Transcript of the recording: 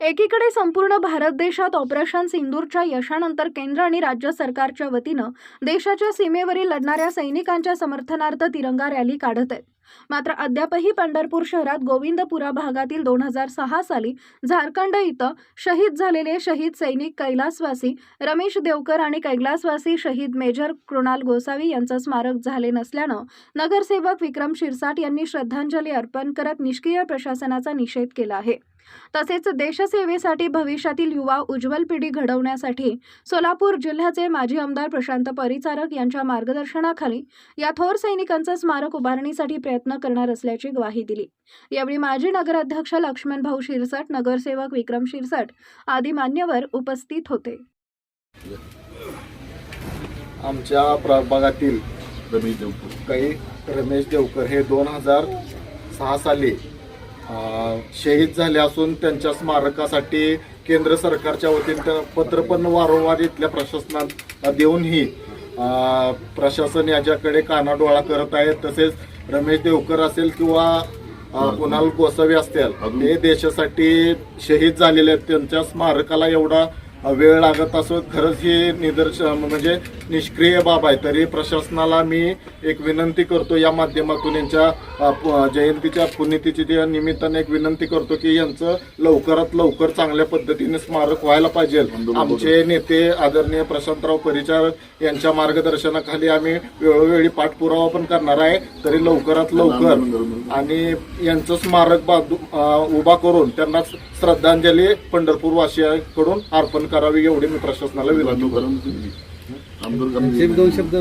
एकीकडे संपूर्ण भारत देशात ऑपरेशन सिंदूरच्या यशानंतर केंद्र आणि राज्य सरकारच्या वतीनं देशाच्या सीमेवरील लढणाऱ्या सैनिकांच्या समर्थनार्थ तिरंगा रॅली काढत आहेत. मात्र अद्यापही पंढरपूर शहरात गोविंदपुरा भागातील दोन हजार सहा साली झारखंड इथं शहीद झालेले शहीद सैनिक कैलासवासी रमेश देवकर आणि कैलासवासी शहीद मेजर कृणाल गोसावी यांचं स्मारक झाले नसल्यानं नगरसेवक विक्रम शिरसाट यांनी श्रद्धांजली अर्पण करत निष्क्रिय प्रशासनाचा निषेध केला आहे. तसेच देशसेवेसाठी भविष्यातील युवा उज्ज्वल पिढी घडवण्यासाठी सोलापूर जिल्ह्याचे माजी आमदार प्रशांत परिचारक यांच्या मार्गदर्शनाखाली या थोर सैनिकांचं स्मारक उभारणीसाठी प्रयत्न प्रयत्न करणार असल्याची ग्वाही दिली. यावेळी माजी नगराध्यक्ष लक्ष्मण भाऊ शिरसाट नगरसेवक विक्रम शिरसाट आदी मान्यवर उपस्थित होते. आमच्या प्रभागातील रमेश देवकर काही रमेश देवकर हे दोन हजार सहा साली शहीद झाले असून त्यांच्या स्मारकासाठी केंद्र सरकारच्या वतीनं पत्र पण वारंवार इथल्या प्रशासनात देऊनही प्रशासन याच्याकडे कानाडोळा करत आहे. तसेच रमेश देवकर असेल किंवा कुणाल गोसावी असतील हे देशासाठी शहीद झालेले आहेत. त्यांच्या स्मारकाला एवढा वेळ लागत असो खरंच ही निदर्शन म्हणजे निष्क्रिय बाब आहे. तरी प्रशासनाला मी एक विनंती करतो या माध्यमातून यांच्या जयंतीच्या पुण्यतिथीच्या निमित्ताने एक विनंती करतो की यांचं लवकरात लवकर चांगल्या पद्धतीने स्मारक व्हायला पाहिजे. आमचे नेते आदरणीय प्रशांतराव परिचारक यांच्या मार्गदर्शनाखाली आम्ही वेळोवेळी पाठपुरावा पण करणार आहे. तरी लवकरात लवकर आणि यांचं स्मारक बाजू उभा करून त्यांना श्रद्धांजली पंढरपूर वासियांकडून अर्पण करावी एवढे मी प्रशासनाला विनंती करून दोन शब्द